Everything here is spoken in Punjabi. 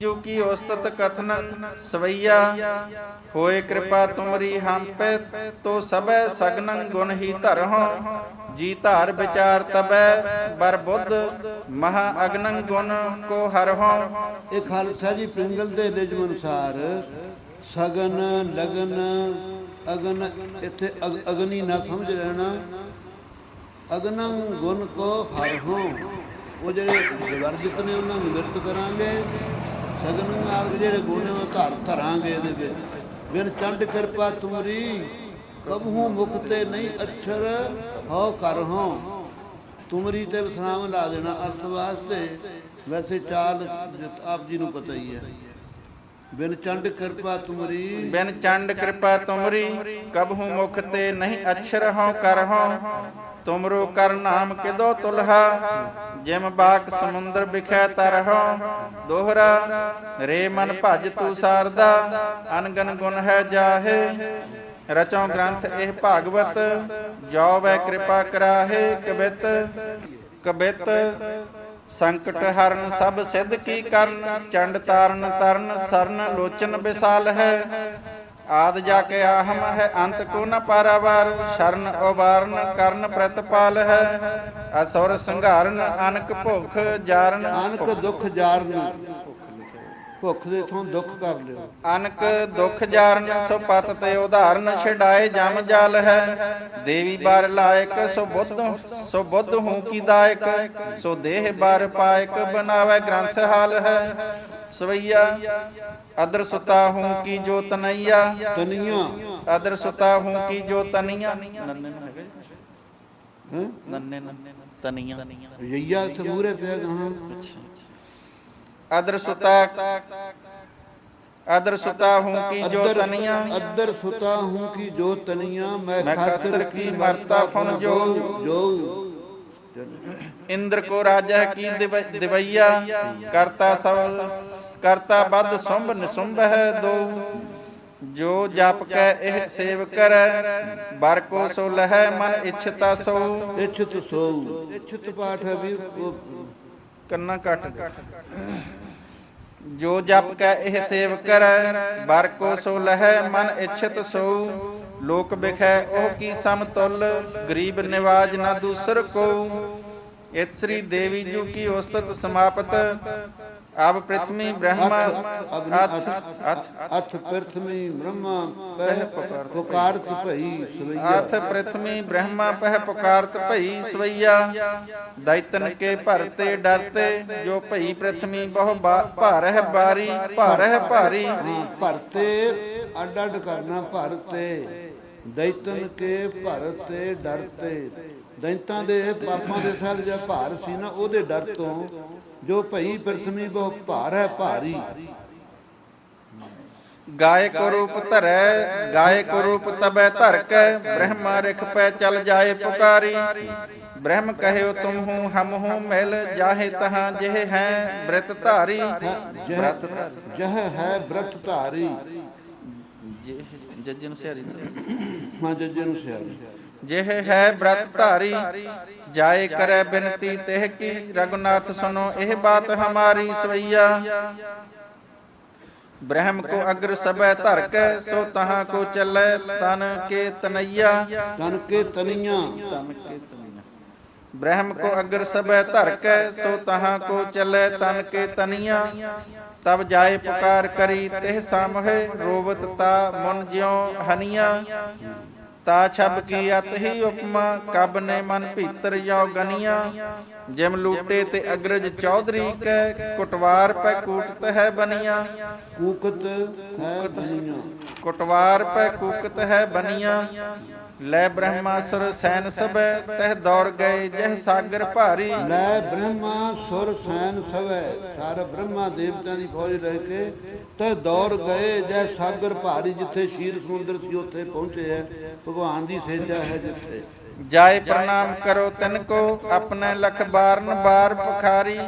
ਜੋ ਕੀ ਉਸਤਤ ਕਥਨੰ ਸਵਈਆ, ਹੋਏ ਕਿਰਪਾ ਤੁਮਰੀ ਹਮ ਪੈ, ਤੋ ਸਬੈ ਸਗਨੰ ਗੁਣ ਹੀ ਧਰਹੁ, ਜੀ ਧਾਰ ਵਿਚਾਰ ਤਬੈ, ਬਰ ਬੁੱਧ ਮਹਾ ਅਗਨੰ ਗੁਣ ਕੋ ਹਰਹੁ। ਇਹ ਖਾਲਸਾ ਜੀ ਪਿੰਗਲ ਦੇ ਨਿਯਮ ਅਨੁਸਾਰ ਸਗਨ, ਲਗਨ, ਅਗਨ, ਇੱਥੇ ਅਗਨੀ ਨਾ ਸਮਝ ਲੈਣਾ। ਅਗਨੰ ਗੁਣ ਕੋ ਹਰ ਉਹ ਜਿਹੜੇ ਵਰਜਿਤ ਨੇ, ਉਹਨਾਂ ਨੂੰ ਨਿਰਤ ਕਰਾਂਗੇ। ਸਗਨ ਨਾਲ ਜਿਹੜੇ ਗੁਣ ਉਹ ਧਰ ਧਰਾਂਗੇ ਇਹਦੇ ਵਿੱਚ ਬਿਨ ਚੰਡ ਕਿਰਪਾ ਤੁਮਰੀ, ਕਬਹੂ ਮੁਖ ਨਹੀਂ ਅਛਰ ਹੋ ਕਰ ਹੋ ਤੁਮਰੀ ਤੇ ਵਿਸਰਾਮ ਲਾ ਦੇਣਾ ਅਰਥ ਵਾਸਤੇ। ਵੈਸੇ ਚਾਲ ਆਪ ਜੀ ਨੂੰ ਪਤਾ ਹੀ ਹੈ। ਬਿਨ ਚੰਡ ਕਿਰਪਾ ਤੁਮਰੀ। ਬਿਨ ਚੰਡ ਕਿਰਪਾ ਤੁਮਰੀ, ਕਬਹੂ ਮੁਖ ਤੇ ਨਹੀਂ ਅਛਰ, ਹਉ ਕਰਹੁ ਤੁਮਰੋ ਕਰ ਨਾਮ ਕਿਦੋ ਤੁਲਹਾ? ਜਿਮ ਬਾਕ ਸਮੁੰਦਰ ਬਿਖੈ ਤਰਹੁ ਦੋਹਰਾ, ਰੇ ਮਨ ਭਜ ਤੂ ਸਾਰਦਾ, ਅਨਗਨ ਗੁਣ ਹੈ ਜਾਹੇ। ਰਚੋ ਗ੍ਰੰਥ ਇਹ ਭਾਗਵਤ, ਜੋ ਵੈ ਕਿਰਪਾ ਕਰਾਹੇ ਕਬਿਤ। ਕਬਿਤ, ਸੰਕਟ ਹਰਨ ਸਭ ਸਿੱਧ ਕੀ ਕਰਨ, ਚੰਡ ਤਾਰਨ ਤਰਨ, ਸਰਨ ਲੋਚਨ ਵਿਸਾਲ ਹੈ। ਆਦ ਜਾ ਕੇ ਆਹਮ ਹੈ ਅੰਤ ਕੋ ਨ ਪਾਰਾਵਾਰ ਸ਼ਰਨ ਉਬਾਰਨ ਕਰਨ ਪ੍ਰਤਪਾਲ ਹੈ। ਅਸੁਰ ਸੰਘਾਰਨ ਅਨਕ ਭੁਖ ਜਾਰਨ ਅਨਕ ਦੁਖ ਜਾਰਨ ਭੁੱਖ ਦੇ ਥੋਂ ਦੁੱਖ ਕਰ ਲਿਓ। ਅਨਕ ਦੁਖ ਜਾਰਨ ਸੋ ਪਤ ਤੇ ਉਧਾਰਨ ਛਡਾਏ ਜਮ ਜਲ ਹੈ। ਦੇਵੀ ਬਾਰ ਲਾਇਕ ਸੋ ਬੁੱਧ ਸੋ ਬੁੱਧ ਹੂੰ ਕੀ ਦਾਇਕ ਸੋ ਦੇਹ ਬਾਰ ਪਾਇਕ ਬਣਾਵੇ ਗ੍ਰੰਥ ਹਾਲ ਹੈ। ਸਵਈਆ ਅਦਰ ਸੁਤਾ ਹੂੰ ਕੀ ਜੋ ਤਨਈਆ। ਤਨੀਆਂ ਅਦਰ ਸੁਤਾ ਹੂੰ ਕੀ ਜੋ ਤਨੀਆ ਨੰਨੇ ਨੂੰ ਹੈਗਾ। ਜੀ? ਨੰਨੇ ਨੰਨੇ ਤਨੀਆ ਯਈਆ ਇੱਥੇ ਮੂਰੇ ਪਿਆ ਗਾਹਾਂ ਅਦਰ ਸੁਤਾ ਅਦਰ ਸੁਤਾ ਹੂੰ ਕੀ ਜੋ ਤਨੀਆ ਅੱਦਰ ਸੁਤਾ ਹੂੰ ਕੀ ਜੋ ਤਨੀਆਂ ਮੈਂ ਖਾਤਰ ਕੀ ਮਰਤਾ ਫੁਨ ਜੋ? ਜੋ। ਇੰਦਰ ਕੋ ਰਾਜਾ ਕੀ ਦਿਵ- ਦਿਵਈਆ? ਕਰਤਾ ਸਭ ਕਰਤਾ ਬਦ ਸੁੰਭ ਨਿਸੁੰਭ ਹੈ ਦੋ। ਜੋ ਜਪ ਕੈ ਇਹ ਸੇਵ ਕਰੈ ਬਰ ਕੋ ਸੋ ਲਹੈ ਮਨ ਇਛਤਾ ਸੋ। ਇਛਤ ਸੋ। ਇਛਤ ਪਾਠ ਹੈ ਵੀ ਕੰਨਾ ਕੱਟ ਜੋ ਜਪ ਕੈ ਇਹ ਸੇਵ ਕਰੈ ਬਰ ਕੋ ਸੋ ਲਹੈ ਮਨ ਇਛਤ ਸੋ। ਲੋਕ ਬਿਖੈ ਉਹ ਕੀ ਸਮਤੁਲ ਗਰੀਬ ਨਿਵਾਜ ਨਾ ਦੂਸਰ ਕੋ। ਇਤ ਸ੍ਰੀ ਦੇਵੀ ਜੂ ਕੀ ਉਸਤਤ ਸਮਾਪਤ ਅਬ ਪ੍ਰਿਥਵੀ ਬ੍ਰਹਮਾ ਅਥ ਅਥ ਅਥ ਪ੍ਰਥਮੀ ਬ੍ਰਹਮਾ ਪਹਿ ਪੁਕਾਰਤ ਭਈ ਸਵਈਆ ਅਥ ਪ੍ਰਿਥਵੀ ਬ੍ਰਹਮਾ ਪਹਿ ਪੁਕਾਰਤ ਭਈ ਸਵਈਆ ਦੈਤਨ ਕੇ ਭਰਤੇ ਡਰਤੇ ਜੋ ਭਈ ਪ੍ਰਿਥਵੀ ਬਹੁ ਭਾਰਹਿ ਬਾਰੀ ਭਾਰਹਿ ਭਾਰੀ ਭਰਤੇ ਅੱਡ ਅੱਡ ਕਰਨਾ ਭਰਤੇ ਦੈਤਨ ਕੇ ਭਰਤੇ ਡਰਤੇ ਦੈਤਾਂ ਦੇ ਪਾਪਾਂ ਦੇ ਸਾਲ ਜਿਹਾ ਭਾਰ ਸੀ ਨਾ ਉਹਦੇ ਡਰ ਤੋਂ ਜੋ ਭਈ ਪ੍ਰਥਮੀ ਬਹੁ ਭਾਰ ਹੈ ਭਾਰੀ। ਗਾਇਕ ਰੂਪ ਧਰੈ ਗਾਇਕ ਰੂਪ ਤਬੈ ਧਰ ਕੈ ਬ੍ਰਹਮਾ ਰਿਖ ਪੈ ਚਲ ਜਾਏ ਪੁਕਾਰੀ। ਬ੍ਰਹਮ ਕਹਿਓ ਤੁਮ ਹੂੰ ਹਮ ਹੂੰ ਮਿਲ ਜਾਹੇ ਤਹਾਂ ਜਿਹ ਹੈ ਬ੍ਰਿਤ ਧਾਰੀ। ਜਹ ਬ੍ਰਤ ਧਾਰੀ। ਜਹ ਹੈ ਬ੍ਰਤ ਧਾਰੀ। ਜੱਜਨ ਸਿਆਰੀ ਹਾਂ ਜੱਜੇ ਨੂੰ ਸਿਆਰੀ। ਜਿਹ ਹੈ ਬ੍ਰਤ ਧਾਰੀ। ਜਾਏ ਕਰੈ ਬਿਨਤੀ ਤਿਹ ਕੀ ਰਗੁਨਾਥ ਸੁਨੋ ਇਹ ਬਾਤ ਹਮਾਰੀ ਸਵਈਆ। ਬ੍ਰਹਮ ਕੋ ਅਗਰ ਸਬੈ ਧਰ ਕੈ ਸੋ ਤਹਾਂ ਕੋ ਚੱਲੈ ਤਨ ਕੇ ਤਨਈਆ ਤਨ ਕੇ ਤਨੀਆਂ ਤਨ ਕੇ ਤਨਈਆ ਬ੍ਰਹਮ ਕੋ ਅਗਰ ਸਬੈ ਧਰ ਕੈ ਸੋ ਤਹਾਂ ਕੋ ਚੱਲੈ ਤਨ ਕੇ ਤਨੀਆ ਤਬ ਜਾਏ ਪੁਕਾਰ ਕਰੀ ਤਿਹ ਸਾਮਹਿ ਰੋਵਤ ਤਾ ਮਨ ਜਿਉ ਹਨੀਆ। ਤਾ ਛਬ ਕੀ ਅਤ ਹੀ ਉਪਮਾ ਕਬ ਨੇ ਮਨ ਭੀਤਰ ਜੋ ਗਨੀਆਂ। ਜਿਮ ਲੂਟੇ ਤੇ ਅਗਰਜ ਚੌਧਰੀ ਕੈ ਕੁਟਵਾਰ ਪੈ ਕੂਟਤ ਹੈ ਬਨੀਆਂ। ਕੂਕਤ ਹੈ ਬਨੀਆਂ। ਕੁਟਵਾਰ ਪੈ ਕੂਕਤ ਹੈ ਬਨੀਆਂ। ਲੈ ਬ੍ਰਹਮਾਸੁਰ ਸੈਨ ਸਬੈ ਤਹ ਦੌੜ ਗਏ ਜਹ ਸਾਗਰ ਭਾਰੀ। ਲੈ ਬ੍ਰਹਮਾ ਸੁਰ ਸੈਨ ਸਵੈ ਸਾਰੇ ਬ੍ਰਹਮਾ ਦੇਵਤਿਆਂ ਦੀ ਫੌਜ ਰਹਿ ਕੇ ਤੇ ਦੌੜ ਗਏ ਜੈ ਸਾਗਰ ਭਾਰੀ ਜਿੱਥੇ ਸ਼ੀਰ ਸਮੁੰਦਰ ਸੀ ਉੱਥੇ ਪਹੁੰਚੇ ਹੈ। ਭਗਵਾਨ ਦੀ ਸੇਜਾ ਹੈ ਜਿੱਥੇ। ਜਾਏ ਪ੍ਰਣਾਮ ਕਰੋ ਤਿਨ ਕੋ, ਆਪਣੇ ਲਖ ਬਾਰਨ ਬਾਰ ਪੁਖਾਰੀ।